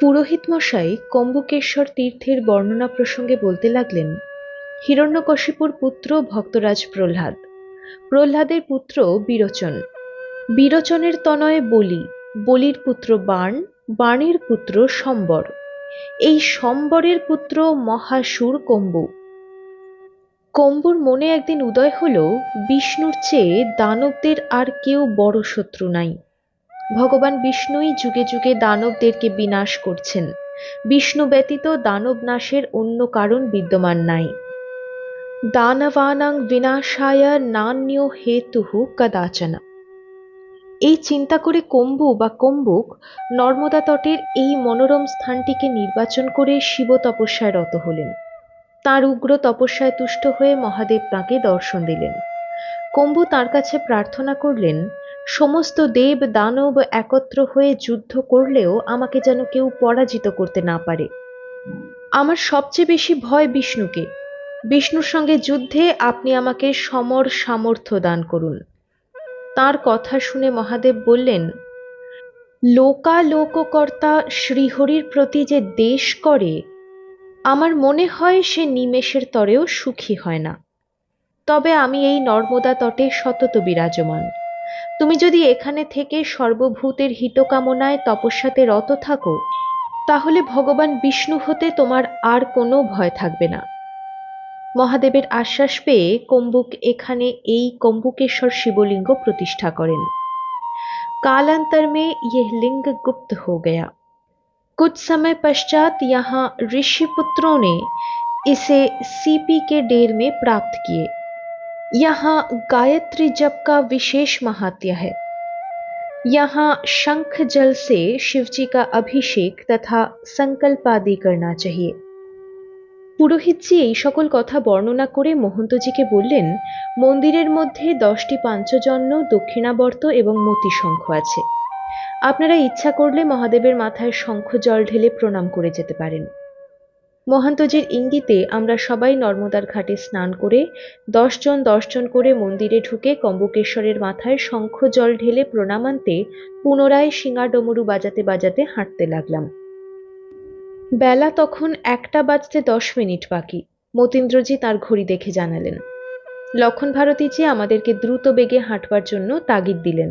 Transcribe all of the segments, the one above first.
পুরোহিত মশাই কম্বুকেশ্বর তীর্থের বর্ণনা প্রসঙ্গে বলতে লাগলেন, হিরণ্যকশিপুর পুত্র ভক্তরাজ প্রহ্লাদ। প্রহ্লাদের পুত্র বিরোচন। বিরোচনের তনয়ে বলি, বলির পুত্র বাণ বাণের পুত্র সম্বর। এই সম্বরের পুত্র মহাসুর কম্বু। কম্বুর মনে একদিন উদয় হল, বিষ্ণুর চেয়ে দানবদের আর কেউ বড় শত্রু নাই। ভগবান বিষ্ণুই যুগে যুগে দানবদেরকে বিনাশ করছেন। বিষ্ণু ব্যতীত দানব নাশের অন্য কারণ বিদ্যমান নাই। দানবানাং বিনাশায় নান্য হেতু কদাচনা। এই চিন্তা করে কম্বু বা কম্বুক নর্মদা তটের এই মনোরম স্থানটিকে নির্বাচন করে শিব তপস্যায় রত হলেন। তার উগ্র তপস্যায় তুষ্ট হয়ে মহাদেব তাঁকে দর্শন দিলেন। কম্বু তার কাছে প্রার্থনা করলেন সমস্ত দেব দানব একত্র হয়ে যুদ্ধ করলেও আমাকে যেন কেউ পরাজিত করতে না পারে। আমার সবচেয়ে বেশি ভয় বিষ্ণুকে। বিষ্ণুর সঙ্গে যুদ্ধে আপনি আমাকে সমর সামর্থ্য দান করুন। তার কথা শুনে মহাদেব বললেন, লোকালোককর্তা শ্রীহরির প্রতি যে দেশ করে, আমার মনে হয় সে নিমেষের তরেও সুখী হয় না। তবে আমি এই নর্মদা তটে সতত বিরাজমান। তুমি যদি এখানে থেকে সর্বভূতের হিতকামনায় তপস্যাতে রত থাকো তাহলে ভগবান বিষ্ণু হতে তোমার আর কোনো ভয় থাকবে না মহাদেবের আশ্বাস পেয়ে কম্বুক এখানে এই কম্বুকেশ্বর শিবলিঙ্গ প্রতিষ্ঠা করেন कालांतर में यह लिंग गुप्त हो गया कुछ समय पश्चात यहाँ ऋषि पुत्रों ने इसे सीपी के डेर में प्राप्त किए यहाँ गायत्री जप का विशेष महात्य है यहाँ शंख जल से शिवजी का अभिषेक तथा संकल्प आदि करना चाहिए পুরোহিতজি এই সকল কথা বর্ণনা করে মহন্তজিকে বললেন মন্দিরের মধ্যে দশটি পাঞ্চজন্য দক্ষিণাবর্ত এবং মতি শঙ্খ আছে আপনারা ইচ্ছা করলে মহাদেবের মাথায় শঙ্খ জল ঢেলে প্রণাম করে যেতে পারেন মহান্তজির ইঙ্গিতে আমরা সবাই নর্মদার ঘাটে স্নান করে দশজন দশজন করে মন্দিরে ঢুকে কম্বকেশ্বরের মাথায় শঙ্খ জল ঢেলে প্রণাম আনতে পুনরায় শিঙা ডমরু বাজাতে বাজাতে হাঁটতে লাগলাম। বেলা তখন একটা বাজতে দশ মিনিট বাকি। মতীন্দ্রজি তার ঘড়ি দেখে জানালেন, লক্ষণ ভারতীজি আমাদেরকে দ্রুত বেগে হাঁটবার জন্য তাগিদ দিলেন।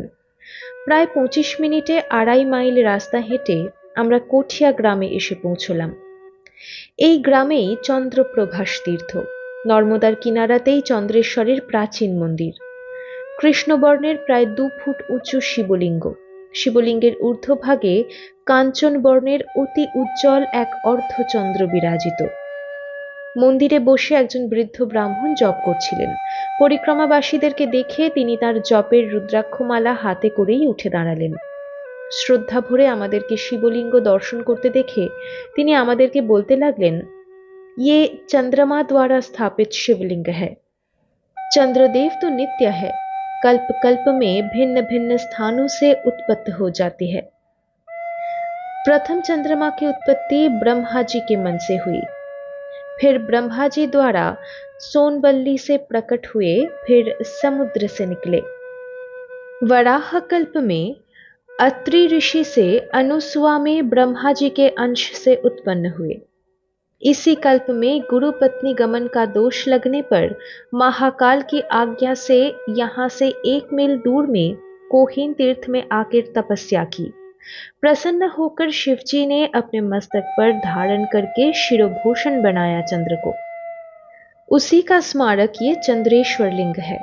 প্রায় পঁচিশ মিনিটে আড়াই মাইল রাস্তা হেঁটে আমরা কঠিয়া গ্রামে এসে পৌঁছলাম। এই গ্রামেই চন্দ্রপ্রভাস তীর্থ। নর্মদার কিনারাতেই চন্দ্রেশ্বরের প্রাচীন মন্দির। কৃষ্ণবর্ণের প্রায় দু ফুট উঁচু শিবলিঙ্গ। শিবলিঙ্গের ঊর্ধ্বভাগে কাঞ্চন বর্ণের অতি উজ্জ্বল এক অর্ধচন্দ্র বিরাজিত। মন্দিরে বসে একজন বৃদ্ধ ব্রাহ্মণ জপ করছিলেন। পরিক্রমাবাসীদেরকে দেখে তিনি তার জপের রুদ্রাক্ষমালা হাতে করেই উঠে দাঁড়ালেন। श्रद्धा भरे शिवलिंग दर्शन करते देखे के बोलते लगलें ये चंद्रमा द्वारा स्थापित शिवलिंग है चंद्रदेव तो नित्य है कल्प कल्प में भिन्न भिन्न स्थानों से उत्पत्त हो जाती है प्रथम चंद्रमा की उत्पत्ति ब्रह्मा जी के मन से हुई फिर ब्रह्मा जी द्वारा सोनबल्ली से प्रकट हुए फिर समुद्र से निकले वराह कल्प में अत्रि ऋषि से अनुसुआ में ब्रह्मा जी के अंश से उत्पन्न हुए। इसी कल्प में गुरु पत्नी गमन का दोष लगने पर महाकाल की आज्ञा से यहाँ से एक मील दूर में कोहीन तीर्थ में आकर तपस्या की। प्रसन्न होकर शिवजी ने अपने मस्तक पर धारण करके शिरोभूषण बनाया चंद्र को। उसी का स्मारक ये चंद्रेश्वर लिंग है।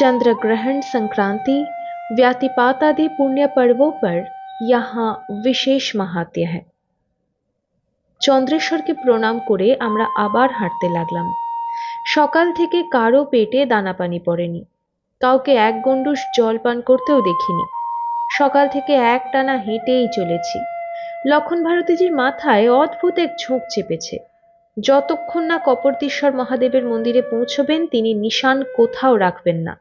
चंद्र ग्रहण संक्रांति व्यातिपात आदि पुण्य पर्वों पर यहाँ विशेष महात्य है চন্দ্রেশ্বরকে প্রণাম করে আমরা আবার হাঁটতে লাগলাম সকাল থেকে কারো পেটে দানা পানি পড়েনি কাউকে এক গন্ডুস জল পান করতেও দেখিনি সকাল থেকে এক টানা হেঁটেই চলেছি লক্ষণ ভারতীজির মাথায় অদ্ভুত এক ঝোঁক চেপেছে যতক্ষণ না কপর্দীশ্বর মহাদেবের মন্দিরে পৌঁছবেন তিনি নিশান কোথাও রাখবেন না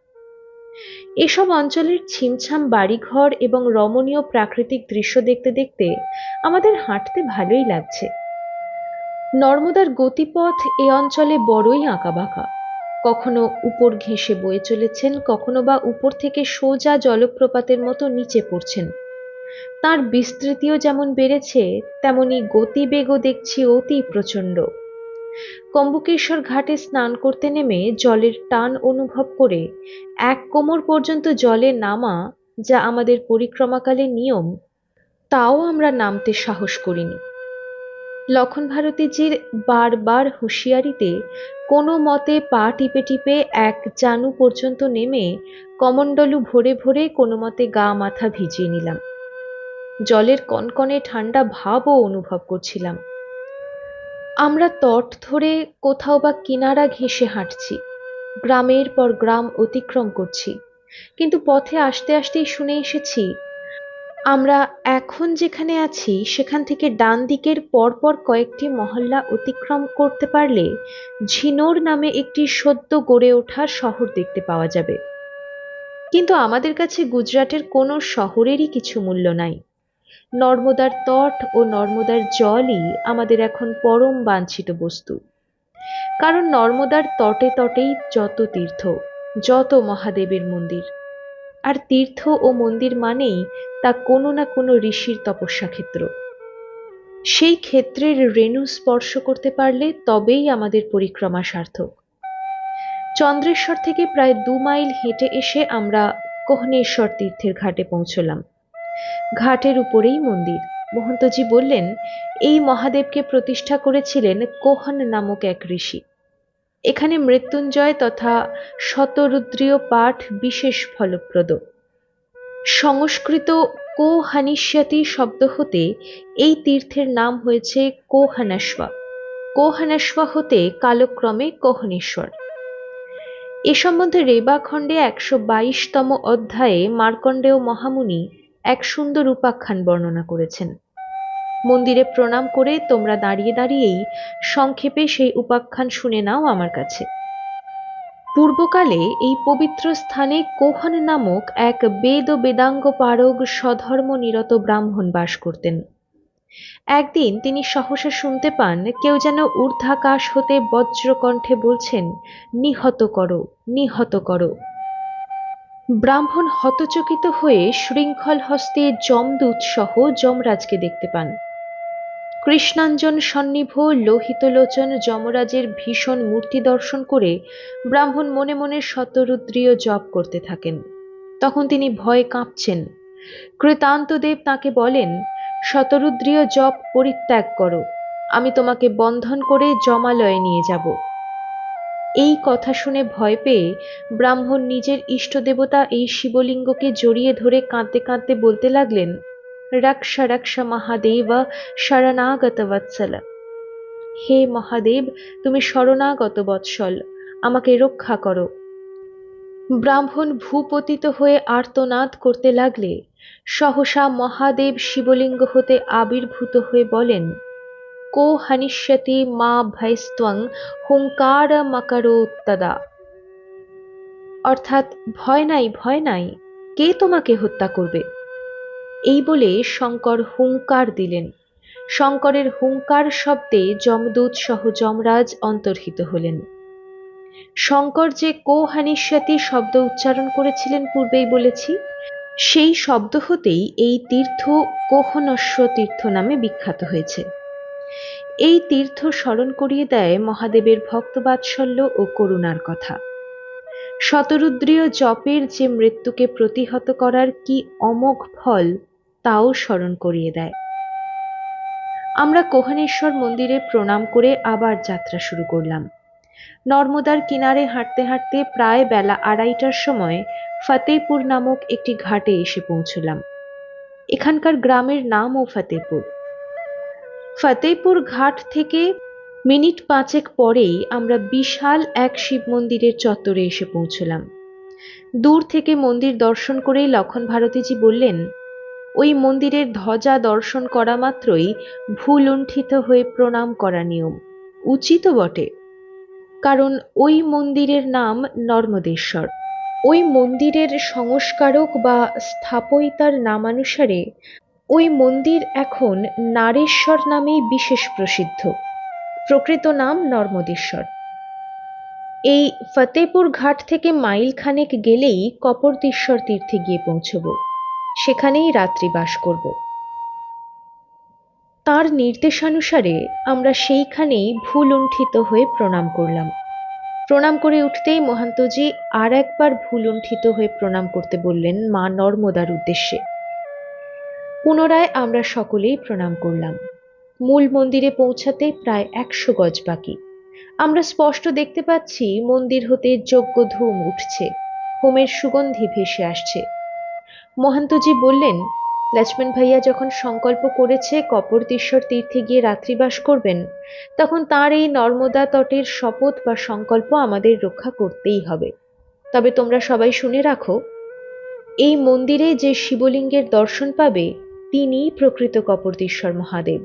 এসব অঞ্চলের ছিমছাম বাড়িঘর এবং রমণীয় প্রাকৃতিক দৃশ্য দেখতে দেখতে আমাদের হাঁটতে ভালোই লাগছে। নর্মদার গতিপথ এ অঞ্চলে বড়ই আঁকাবাঁকা। কখনো উপর ঘেঁষে বয়ে চলেছেন, কখনো বা উপর থেকে সোজা জলপ্রপাতের মতো নিচে পড়ছেন। তার বিস্তৃতিও যেমন বেড়েছে, তেমনি গতিবেগও দেখছি অতি প্রচণ্ড। কম্বুকেশ্বর ঘাটে স্নান করতে নেমে জলের টান অনুভব করে এক কোমর পর্যন্ত জলে নামা যা আমাদের পরিক্রমাকালে নিয়ম, তাও আমরা নামতে সাহস করিনি। লক্ষণ ভারতীজির বারবার হুঁশিয়ারিতে কোনো মতে পা টিপে টিপে এক জানু পর্যন্ত নেমে কমণ্ডলু ভরে ভরে কোনো মতে গা মাথা ভিজিয়ে নিলাম। জলের কনকনে ঠান্ডা ভাবও অনুভব করছিলাম। আমরা তট ধরে কোথাও বা কিনারা ঘেঁষে হাঁটছি, গ্রামের পর গ্রাম অতিক্রম করছি, কিন্তু পথে আসতে আসতেই শুনে এসেছি, আমরা এখন যেখানে আছি, সেখান থেকে ডান দিকের পরপর কয়েকটি মহল্লা অতিক্রম করতে পারলে ঝিনোর নামে একটি সদ্য গড়ে ওঠা শহর দেখতে পাওয়া যাবে। কিন্তু আমাদের কাছে গুজরাটের কোনো শহরেরই কিছু মূল্য নাই। নর্মদার তট ও নর্মদার জলই আমাদের এখন পরম বাঞ্ছিত বস্তু। কারণ নর্মদার তটে তটেই যত তীর্থ, যত মহাদেবের মন্দির। আর তীর্থ ও মন্দির মানেই তা কোনো না কোনো ঋষির তপস্যা ক্ষেত্র। সেই ক্ষেত্রের রেণু স্পর্শ করতে পারলে তবেই আমাদের পরিক্রমা সার্থক। চন্দ্রেশ্বর থেকে প্রায় দু মাইল হেঁটে এসে আমরা কোহনেশ্বর তীর্থের ঘাটে পৌঁছলাম। ঘাটের উপরেই মন্দির। মহন্তজি বললেন, এই মহাদেবকে প্রতিষ্ঠা করেছিলেন কোহন নামক এক ঋষি। এখানে মৃত্যুঞ্জয় তথা শতরুদ্রীয় পাঠ বিশেষ ফলপ্রদ। সংস্কৃত কোহানিষ্যাতি শব্দ হতে এই তীর্থের নাম হয়েছে কোহানাস্বা কোহানাস্বা হতে কালক্রমে কোহনেশ্বর। এ সম্বন্ধে রেবাখণ্ডে একশো বাইশতম অধ্যায়ে মার্কণ্ডেয় মহামুনি এক সুন্দর উপাখ্যান বর্ণনা করেছেন। মন্দিরে প্রণাম করে তোমরা দাঁড়িয়ে দাঁড়িয়েই সংক্ষেপে সেই উপাখ্যান শুনে নাও আমার কাছে। পূর্বকালে এই পবিত্র স্থানে কোহন নামক এক বেদ বেদাঙ্গ পারগ স্বধর্ম নিরত ব্রাহ্মণ বাস করতেন। একদিন তিনি সহসা শুনতে পান, কেউ যেন ঊর্ধ্বাকাশ হতে বজ্রকণ্ঠে বলছেন, নিহত করো নিহত করো। ব্রাহ্মণ হতচকিত হয়ে শৃঙ্খল হস্তে যমদূত সহ যমরাজকে দেখতে পান। কৃষ্ণাঞ্জন সন্নিভ লোহিত লোচন যমরাজের ভীষণ মূর্তি দর্শন করে ব্রাহ্মণ মনে মনে শতরুদ্রীয় জপ করতে থাকেন। তখন তিনি ভয়ে কাঁপছেন। কৃতান্তদেব তাকে বলেন, শতরুদ্রীয় জপ পরিত্যাগ করো। আমি তোমাকে বন্ধন করে জমালয়ে নিয়ে যাব। এই কথা শুনে ভয় পেয়ে ব্রাহ্মণ নিজের ইষ্ট দেবতা এই শিবলিঙ্গকে জড়িয়ে ধরে কাঁদতে কাঁদতে বলতে লাগলেন রক্ষ রক্ষ মহাদেব, শরণাগত বৎসল। হে মহাদেব, তুমি শরণাগত বৎসল, আমাকে রক্ষা করো ব্রাহ্মণ ভূপতিত হয়ে আর্তনাদ করতে লাগলে, সহসা মহাদেব শিবলিঙ্গ হতে আবির্ভূত হয়ে বলেন কো হনিষ্যতি মা ভয়স্ত্বং হুঙ্কার মকরোত্তদা অর্থাৎ ভয় নাই ভয় নাই, কে তোমাকে হত্যা করবে? এই বলে শঙ্কর হুঙ্কার দিলেন। শঙ্করের হুঙ্কার শব্দে যমদূত সহ যমরাজ অন্তর্হিত হলেন। শঙ্কর যে কোহানিস্যাতি শব্দ উচ্চারণ করেছিলেন পূর্বেই বলেছি, সেই শব্দ হতেই এই তীর্থ কোহনস্ব তীর্থ নামে বিখ্যাত হয়েছে। এই তীর্থ স্মরণ করিয়ে দেয় মহাদেবের ভক্তবাৎসল্য ও করুণার কথা। শতরুদ্রীয় জপের যে মৃত্যুকে প্রতিহত করার কি অমোঘ ফল, তাও স্মরণ করিয়ে দেয়। আমরা কোহানেশ্বর মন্দিরে প্রণাম করে আবার যাত্রা শুরু করলাম। নর্মদার কিনারে হাঁটতে হাঁটতে প্রায় বেলা আড়াইটার সময় ফতেপুর নামক একটি ঘাটে এসে পৌঁছলাম। এখানকার গ্রামের নামও ফতেপুর ফতেপুর ঘাট থেকে মিনিট পাঁচেক পরেই আমরা বিশাল এক শিব মন্দিরের চত্বরে এসে পৌঁছলাম। দূর থেকে মন্দির দর্শন করেই লক্ষণ ভারতীজি বললেন, ওই মন্দিরের ধ্বজা দর্শন করা মাত্রই ভুলুণ্ঠিত হয়ে প্রণাম করা নিয়ম। উচিত বটে। কারণ ওই মন্দিরের নাম নর্মদেশ্বর। ওই মন্দিরের সংস্কারক বা স্থাপয়িতার নামানুসারে ওই মন্দির এখন নারেশ্বর নামেই বিশেষ প্রসিদ্ধ। প্রকৃত নাম নর্মদেশ্বর। এই ফতেপুর ঘাট থেকে মাইল খানেক গেলেই কপরতেশ্বর তীর্থে গিয়ে পৌঁছব। সেখানেই রাত্রি বাস করব। তার নির্দেশানুসারে আমরা সেইখানেই ভুলুণ্ঠিত হয়ে প্রণাম করলাম। প্রণাম করে উঠতেই মহান্তজি আর একবার ভুলুণ্ঠিত হয়ে প্রণাম করতে বললেন মা নর্মদার উদ্দেশ্যে। পুনরায় আমরা সকলেই প্রণাম করলাম। মূল মন্দিরে পৌঁছাতে প্রায় একশো গজ বাকি। আমরা স্পষ্ট দেখতে পাচ্ছি মন্দির হতে যজ্ঞ ধূম উঠছে। হোমের সুগন্ধি ভেসে আসছে। মহান্তজি বললেন, লক্ষ্মণ ভাইয়া যখন সংকল্প করেছে কপরতেশ্বর তীর্থে গিয়ে রাত্রিবাস করবেন, তখন তার এই নর্মদা তটের শপথ বা সংকল্প আমাদের রক্ষা করতেই হবে। তবে তোমরা সবাই শুনে রাখো, এই মন্দিরে যে শিবলিঙ্গের দর্শন পাবে তিনিই প্রকৃত কপরতেশ্বর মহাদেব।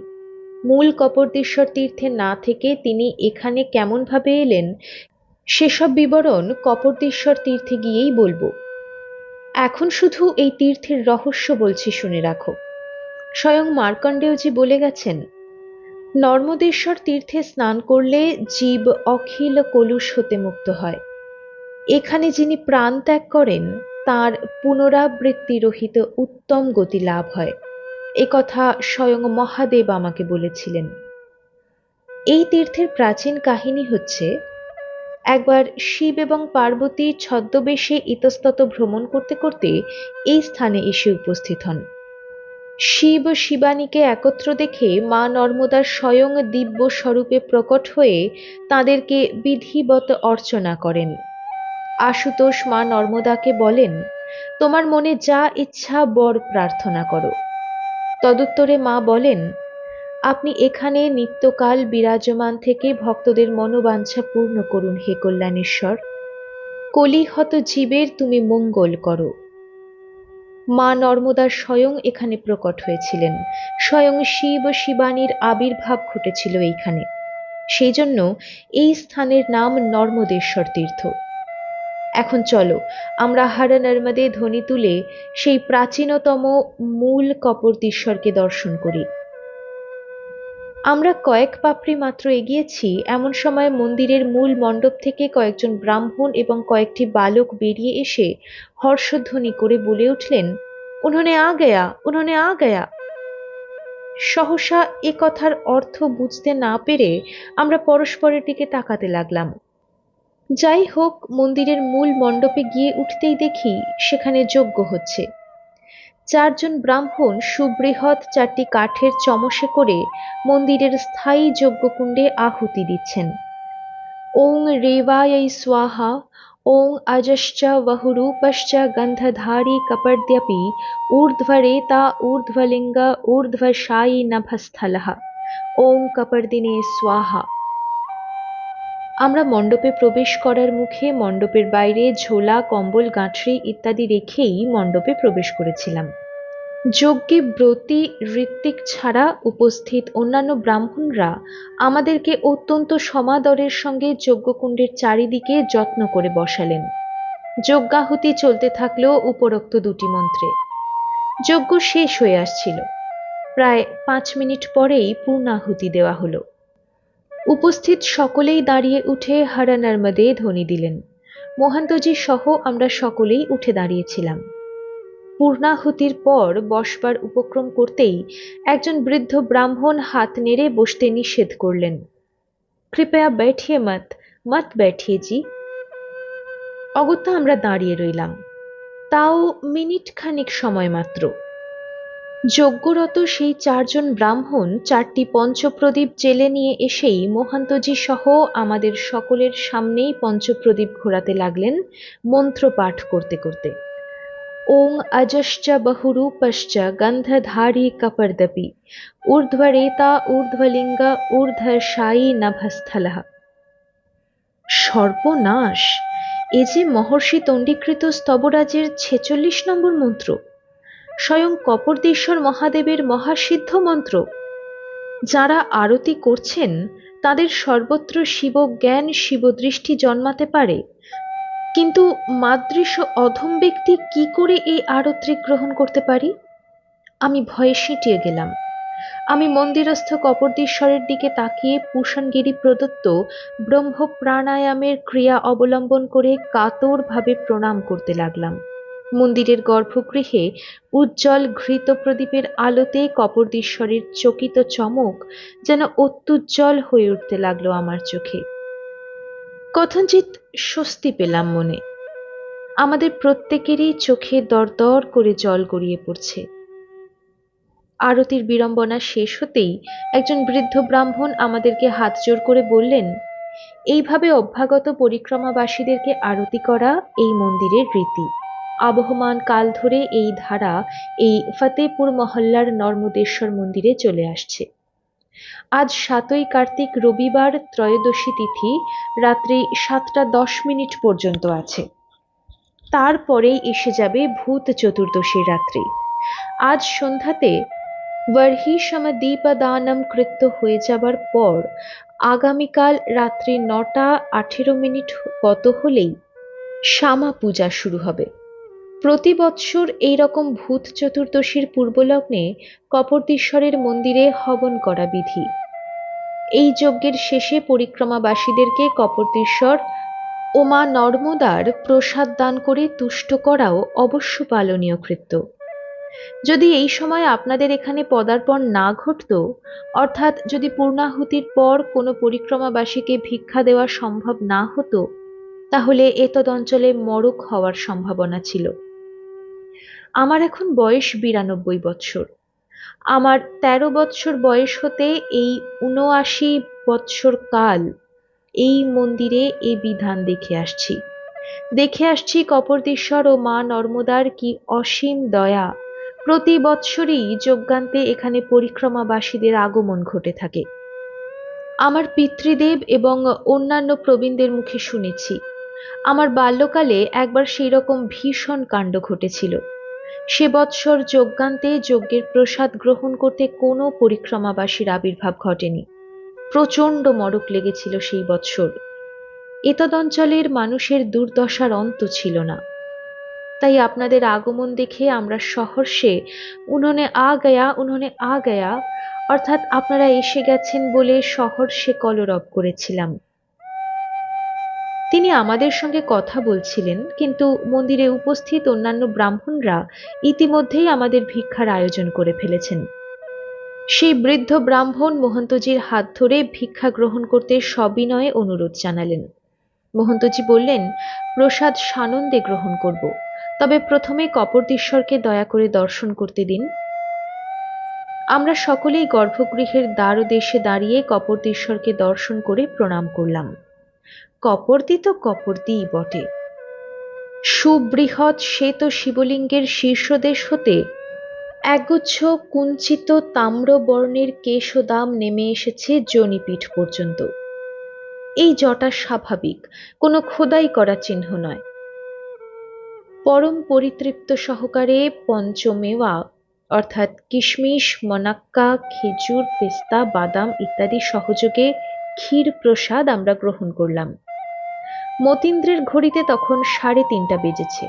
মূল কপরতেশ্বর তীর্থে না থেকে তিনি এখানে কেমনভাবে এলেন, সেসব বিবরণ কপরতেশ্বর তীর্থে গিয়েই বলব। এখন শুধু এই তীর্থের রহস্য বলছি শুনে রাখো। স্বয়ং মার্কণ্ডেয়জি বলে গেছেন, নর্মদেশ্বর তীর্থে স্নান করলে জীব অখিল কলুষ হতে মুক্ত হয়। এখানে যিনি প্রাণ ত্যাগ করেন, তার পুনরাবৃত্তি রহিত উত্তম গতি লাভ হয়। কথা স্বয়ং মহাদেব আমাকে বলেছিলেন। এই তীর্থের প্রাচীন কাহিনী হচ্ছে, একবার শিব এবং পার্বতী ছদ্মবেশে ইতস্তত ভ্রমণ করতে করতে এই স্থানে এসে উপস্থিত হন। শিব শিবানীকে একত্র দেখে মা নর্মদার স্বয়ং দিব্য স্বরূপে প্রকট হয়ে তাদেরকে বিধিবত অর্চনা করেন। আশুতোষ মা নর্মদাকে বলেন, তোমার মনে যা ইচ্ছা বর প্রার্থনা করো। তদুত্তরে মা বলেন, আপনি এখানে নিত্যকাল বিরাজমান থেকে ভক্তদের মনোবাঞ্ছা পূর্ণ করুন হে কল্যাণেশ্বর। কলিহত জীবের তুমি মঙ্গল করো। মা নর্মদার স্বয়ং এখানে প্রকট হয়েছিলেন। স্বয়ং শিব শিবানীর আবির্ভাব ঘটেছিল এইখানে। সেই জন্য এই স্থানের নাম নর্মদেশ্বর তীর্থ। এখন চলো, আমরা হর নর্মদে ধ্বনি তুলে সেই প্রাচীনতম মূল কপর্দীশ্বরকে দর্শন করি। আমরা কয়েক পাপড়ি মাত্র এগিয়েছি, এমন সময় মন্দিরের মূল মণ্ডপ থেকে কয়েকজন ব্রাহ্মণ এবং কয়েকটি বালক বেরিয়ে এসে হর্ষধ্বনি করে বলে উঠলেন, উনোনে আ গয়া, উনোনে আ গয়া। সহসা এ কথার অর্থ বুঝতে না পেরে আমরা পরস্পরের দিকে তাকাতে লাগলাম। যাই হোক, মন্দিরের মূল মণ্ডপে গিয়ে উঠতেই দেখি সেখানে যজ্ঞ হচ্ছে। চারজন ব্রাহ্মণ সুবৃহৎ চারটি কাঠের চমসে করে মন্দিরের স্থায়ী যজ্ঞকুণ্ডে আহুতি দিচ্ছেন। ওং রেবায় স্বাহা, ওং আজশ্চ বহুরূপশ্চ গন্ধধারী কপর্দ্যপি লিঙ্গা ঊর্ধ্বলিঙ্গ, ঊর্ধ্বশায়ী নভস্থল। ওং কপর্দিনে স্বাহা। আমরা মণ্ডপে প্রবেশ করার মুখে মণ্ডপের বাইরে ঝোলা, কম্বল গাঁঠরি ইত্যাদি রেখেই মণ্ডপে প্রবেশ করেছিলাম। যজ্ঞে ব্রতী, ঋত্বিক ছাড়া উপস্থিত অন্যান্য ব্রাহ্মণরা আমাদেরকে অত্যন্ত সমাদরের সঙ্গে যজ্ঞকুণ্ডের চারিদিকে যত্ন করে বসালেন। যজ্ঞাহুতি চলতে থাকলেও উপরোক্ত দুটি মন্ত্রে। যজ্ঞ শেষ হয়ে আসছিল। প্রায় পাঁচ মিনিট পরেই পূর্ণাহুতি দেওয়া হলো। উপস্থিত সকলেই দাঁড়িয়ে উঠে হারানার্মাদে ধ্বনি দিলেন। মহান্তজি সহ আমরা সকলেই উঠে দাঁড়িয়েছিলাম। পূর্ণাহুতির পর বসবার উপক্রম করতেই একজন বৃদ্ধ ব্রাহ্মণ হাত নেড়ে বসতে নিষেধ করলেন। কৃপয়া ব্যাঠিয়ে মত মত ব্যাঠিয়ে জি অগত্যা আমরা দাঁড়িয়ে রইলাম। তাও মিনিট খানিক সময় মাত্র। যজ্ঞরত সেই চারজন ব্রাহ্মণ চারটি পঞ্চপ্রদীপ জেলে নিয়ে এসেই মহান্তজি সহ আমাদের সকলের সামনেই পঞ্চপ্রদীপ ঘোরাতে লাগলেন মন্ত্র পাঠ করতে করতে। ওং অজশ্চা বহুরূপশ্চ গন্ধধারী কপর্দপি, ঊর্ধ্বরেতা ঊর্ধ্বলিঙ্গা ঊর্ধ্বশায়ী নভস্থল। সর্বনাশ! এ যে মহর্ষি তণ্ডিকৃত স্তবরাজের ছেচল্লিশ নম্বর মন্ত্র! স্বয়ং কপরদেশ্বর মহাদেবের মহাসিদ্ধ মন্ত্র। যারা আরতি করছেন, তাদের সর্বত্র শিব শিবজ্ঞান, শিবদৃষ্টি জন্মাতে পারে। কিন্তু মাদৃশ অধম ব্যক্তি কি করে এই আরত্রি গ্রহণ করতে পারি? আমি ভয়ে সিঁটিয়ে গেলাম। আমি মন্দিরস্থ কপরদীশ্বরের দিকে তাকিয়ে পুষণগিরি প্রদত্ত ব্রহ্ম প্রাণায়ামের ক্রিয়া অবলম্বন করে কাতরভাবে প্রণাম করতে লাগলাম। মন্দিরের গর্ভগৃহে উজ্জ্বল ঘৃত প্রদীপের আলোতে কপরদীশ্বরের চকিত চমক যেন অত্যুজ্জ্বল হয়ে উঠতে লাগল আমার চোখে। কথঞ্চিত স্বস্তি পেলাম মনে। আমাদের প্রত্যেকেরই চোখে দরদর করে জল গড়িয়ে পড়ছে। আরতির বিড়ম্বনা শেষ হতেই একজন বৃদ্ধ ব্রাহ্মণ আমাদেরকে হাত জোর করে বললেন, এইভাবে অভ্যাগত পরিক্রমাবাসীদেরকে আরতি করা এই মন্দিরের রীতি। আবহমান কাল ধরে এই ধারা এই ফতেপুর মহল্লার নর্মদেশ্বর মন্দিরে চলে আসছে। আজ সাতই কার্তিক রবিবার ত্রয়োদশী তিথি, রাত্রি সাতটা দশ মিনিট পর্যন্ত আছে। তারপরেই এসে যাবে ভূত চতুর্দশীর রাত্রি। আজ সন্ধ্যাতে দীপদানম কৃত্য হয়ে যাবার পর আগামীকাল রাত্রি নটা আঠেরো মিনিট গত হলেই শ্যামা পূজা শুরু হবে। প্রতি বৎসর এইরকম ভূত চতুর্দশীর পূর্বলগ্নে কপর্দীশ্বরের মন্দিরে হবন করা বিধি। এই যজ্ঞের শেষে পরিক্রমাবাসীদেরকে কপর্দীশ্বর ও মা নর্মদার প্রসাদ দান করে তুষ্ট করাও অবশ্য পালনীয় কৃত্য যদি এই সময় আপনাদের এখানে পদার্পণ না ঘটত, অর্থাৎ যদি পূর্ণাহুতির পর কোনো পরিক্রমাবাসীকে ভিক্ষা দেওয়া সম্ভব না হতো, তাহলে এতদ অঞ্চলে মরক হওয়ার সম্ভাবনা ছিল। আমার এখন বয়স বিরানব্বই বৎসর আমার ১৩ বৎসর বয়স হতে এই উনআশি বৎসর কাল এই মন্দিরে এ বিধান দেখে আসছি। দেখে আসছি কপরদীশ্বর ও মা নর্মদার কি অসীম দয়া। প্রতি বৎসরই যজ্ঞান্তে এখানে পরিক্রমাবাসীদের আগমন ঘটে থাকে। আমার পিতৃদেব এবং অন্যান্য প্রবীণদের মুখে শুনেছি। আমার বাল্যকালে একবার সেই রকম ভীষণ কাণ্ড ঘটেছিল। সে বৎসর যজ্ঞান্তে যজ্ঞের প্রসাদ গ্রহণ করতে কোনো পরিক্রমাবাসীর আবির্ভাব ঘটেনি। প্রচণ্ড মরক লেগেছিল সেই বৎসর। এতদঞ্চলের মানুষের দুর্দশার অন্ত ছিল না। তাই আপনাদের আগমন দেখে আমরা সহর্ষে, উনোনে আ গয়া, উনোনে আ গয়া, অর্থাৎ আপনারা এসে গেছেন বলে সহর্ষে কলরব করেছিলাম। তিনি আমাদের সঙ্গে কথা বলছিলেন, কিন্তু মন্দিরে উপস্থিত অন্যান্য ব্রাহ্মণরা ইতিমধ্যেই আমাদের ভিক্ষার আয়োজন করে ফেলেছেন। সেই বৃদ্ধ ব্রাহ্মণ মহন্তজির হাত ধরে ভিক্ষা গ্রহণ করতে সবিনয়ে অনুরোধ জানালেন। মহন্তজি বললেন, প্রসাদ সানন্দে গ্রহণ করব, তবে প্রথমে কপরদীশ্বরকে দয়া করে দর্শন করতে দিন। আমরা সকলেই গর্ভগৃহের দ্বারদেশে দাঁড়িয়ে কপরদীশ্বরকে দর্শন করে প্রণাম করলাম। কপর্দি কপর্দিই বটে। সুবৃহৎ শ্বেত শিবলিঙ্গের শীর্ষদেশ হতে একগুচ্ছ কুঞ্চিত তাম্রবর্ণের কেশদাম নেমে এসেছে জনিপীঠ পর্যন্ত। এই জটা স্বাভাবিক, কোনো খোদাই করা চিহ্ন নয়। পরম পরিতৃপ্ত সহকারে পঞ্চমেওয়া, অর্থাৎ কিশমিশ, মনাক্কা, খেজুর, পেস্তা, বাদাম ইত্যাদি সহযোগে ক্ষীর প্রসাদ আমরা গ্রহণ করলাম। মতীন্দ্রের ঘড়িতে তখন সাড়ে তিনটা বেজেছে।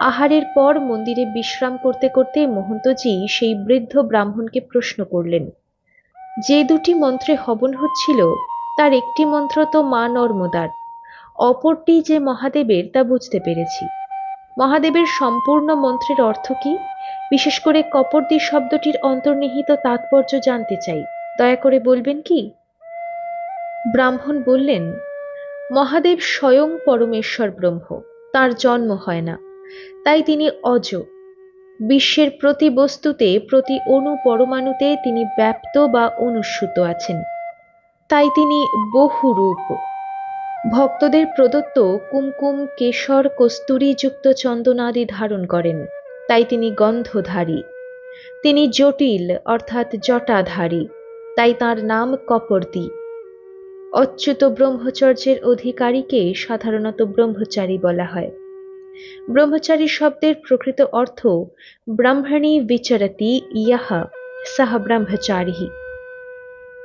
আহারের পর মন্দিরে বিশ্রাম করতে করতে মহন্তজি সেই বৃদ্ধ ব্রাহ্মণকে প্রশ্ন করলেন, যে দুটি মন্ত্রে হবন হচ্ছিল, তার একটি মন্ত্র তো মা নর্মদার, অপরটি যে মহাদেবের তা বুঝতে পেরেছি। মহাদেবের সম্পূর্ণ মন্ত্রের অর্থ কি? বিশেষ করে কপর্দি শব্দটির অন্তর্নিহিত তাৎপর্য জানতে চাই, দয়া করে বলবেন কি? ব্রাহ্মণ বললেন মহাদেব স্বয়ং পরমেশ্বর ব্রহ্ম, তার জন্ম হয় না। তাই তিনি অজ। বিশ্বের প্রতি বস্তুতে, প্রতি অণু পরমাণুতে তিনি ব্যাপ্ত বা অনুসূত আছেন। তাই তিনি বহুরূপ। ভক্তদের প্রদত্ত কুমকুম, কেশর কস্তুরীযুক্ত চন্দনাদি ধারণ করেন। তাই তিনি গন্ধধারী। তিনি জটিল, অর্থাৎ জটাধারী। তাই তার নাম কপর্দি অচ্যুত ব্রহ্মচর্যের অধিকারীকে সাধারণত ব্রহ্মচারী বলা হয়। ব্রহ্মচারী শব্দের প্রকৃত অর্থ ব্রাহ্মণী বিচারতি ইহা সাহা ব্রহ্মচারী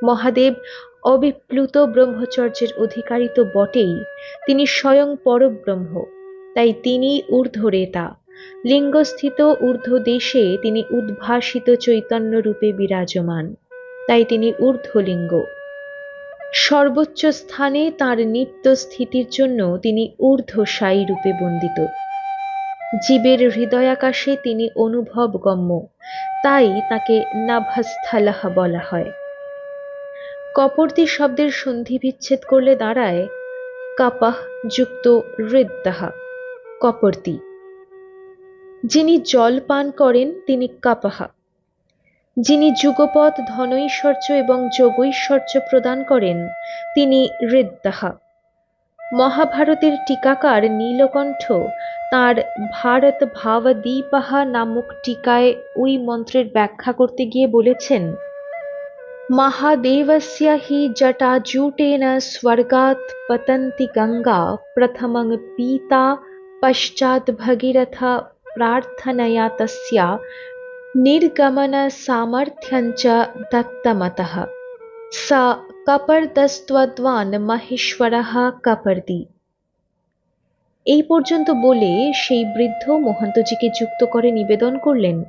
মহাদেব অবিপ্লুত ব্রহ্মচর্যের অধিকারী তো বটেই, তিনি স্বয়ং পরব্রহ্ম, তাই তিনি ঊর্ধ্বরেতা। লিঙ্গস্থিত ঊর্ধ্ব দেশে তিনি উদ্ভাসিত চৈতন্য রূপে বিরাজমান, তাই তিনি ঊর্ধ্বলিঙ্গ। সর্বোচ্চ স্থানে তার নিত্য স্থিতির জন্য তিনি ঊর্ধ্বসায়ী রূপে বন্দিত। জীবের হৃদয়াকাশে তিনি অনুভব গম্য তাই তাকে নাভস্থলাহ বলা হয়। কপর্তি শব্দের সন্ধি বিচ্ছেদ করলে দাঁড়ায়, কাপাহ যুক্ত হৃদ্দাহা, কপর্তি। যিনি জল পান করেন, তিনি কাপাহা। যিনি যুগপৎ ধনৈশ্বর্য এবং যোগৈশ্বর্য প্রদান করেন, তিনি হৃদাহা মহাভারতের টিকাকার নীলকণ্ঠ তার ভারত ভাবদীপাহা নামক টিকায় ওই মন্ত্রের ব্যাখ্যা করতে গিয়ে বলেছেন, মহাদেবস্যা হি জটাজুটেন স্বর্গাত পতন্তি গঙ্গা প্রথমং পিতা পশ্চাৎ ভগীরথ প্রার্থনয়া তস্যা निर्गमनसामर्थ्यञ्च दत्तमतः स কপর্দস্ত্বদ্বান মহেশ্বরः কপর্দি এই পর্যন্ত বলে সেই বৃদ্ধ মহন্তজিকে যুক্ত করে নিবেদন করলেন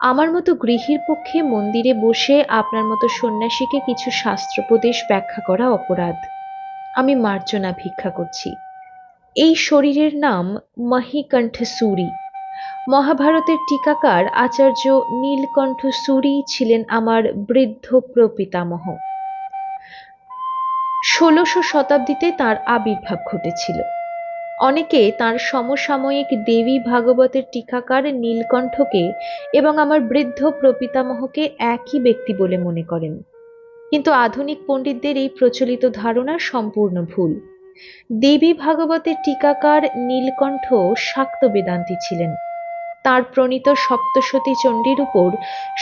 আমার মতো গৃহীর পক্ষে মন্দিরে বসে আপনার মতো সন্ন্যাসীকে কিছু শাস্ত্রোপদেশ ব্যাখ্যা করা অপরাধ আমি মার্জনা ভিক্ষা করছি এই শরীরের নাম মহিকণ্ঠ সুরি মহাভারতের টিকাকার আচার্য নীলকণ্ঠ সুরি ছিলেন আমার বৃদ্ধ প্রপিতামহ। ষোলশো শতাব্দীতে তার আবির্ভাব ঘটেছিল। অনেকে তার সমসাময়িক দেবী ভাগবতের টিকাকার নীলকণ্ঠকে এবং আমার বৃদ্ধ প্রপিতামহকে একই ব্যক্তি বলে মনে করেন। কিন্তু আধুনিক পণ্ডিতদের এই প্রচলিত ধারণা সম্পূর্ণ ভুল। দেবী ভাগবতের টিকাকার নীলকণ্ঠ শাক্ত বেদান্তি ছিলেন। তার প্রণীত সপ্তশতী চণ্ডীর উপর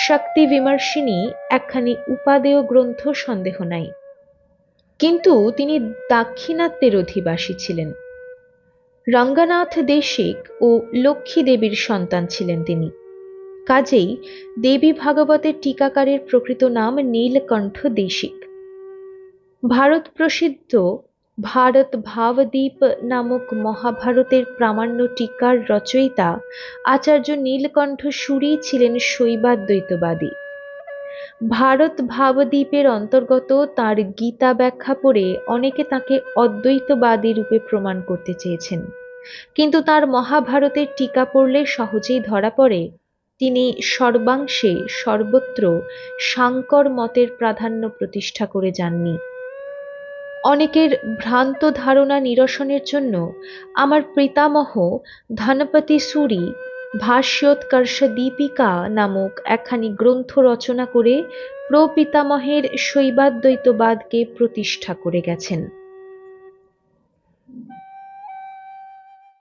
শক্তি বিমর্শিনী একখানি উপাদেয় গ্রন্থ সন্দেহ নাই। কিন্তু তিনি দাক্ষিণাত্যের অধিবাসী ছিলেন। রঙ্গনাথ দেশিক ও লক্ষ্মী দেবীর সন্তান ছিলেন তিনি। কাজেই দেবী ভাগবতের টিকাকারের প্রকৃত নাম নীলকণ্ঠ দেশিক। ভারত প্রসিদ্ধ ভারত ভাবদ্বীপ নামক মহাভারতের প্রামাণ্য টিকার রচয়িতা আচার্য নীলকণ্ঠ সুরি ছিলেন শৈবাদ্বৈতবাদী ভারত ভাবদ্বীপের অন্তর্গত তার গীতা ব্যাখ্যা পড়ে অনেকে তাকে অদ্বৈতবাদী রূপে প্রমাণ করতে চেয়েছেন। কিন্তু তার মহাভারতের টিকা পড়লে সহজেই ধরা পড়ে, তিনি সর্বাংশে সর্বত্র সাংকর মতের প্রাধান্য প্রতিষ্ঠা করে যাননি। অনেকের ভ্রান্ত ধারণা নিরসনের জন্য আমার পিতামহ ধনপতি সুরি ভাষ্যোৎকর্ষ দীপিকা নামক একখানি গ্রন্থ রচনা করে প্রপিতামহের শৈবাদ্বৈতবাদকে প্রতিষ্ঠা করে গেছেন।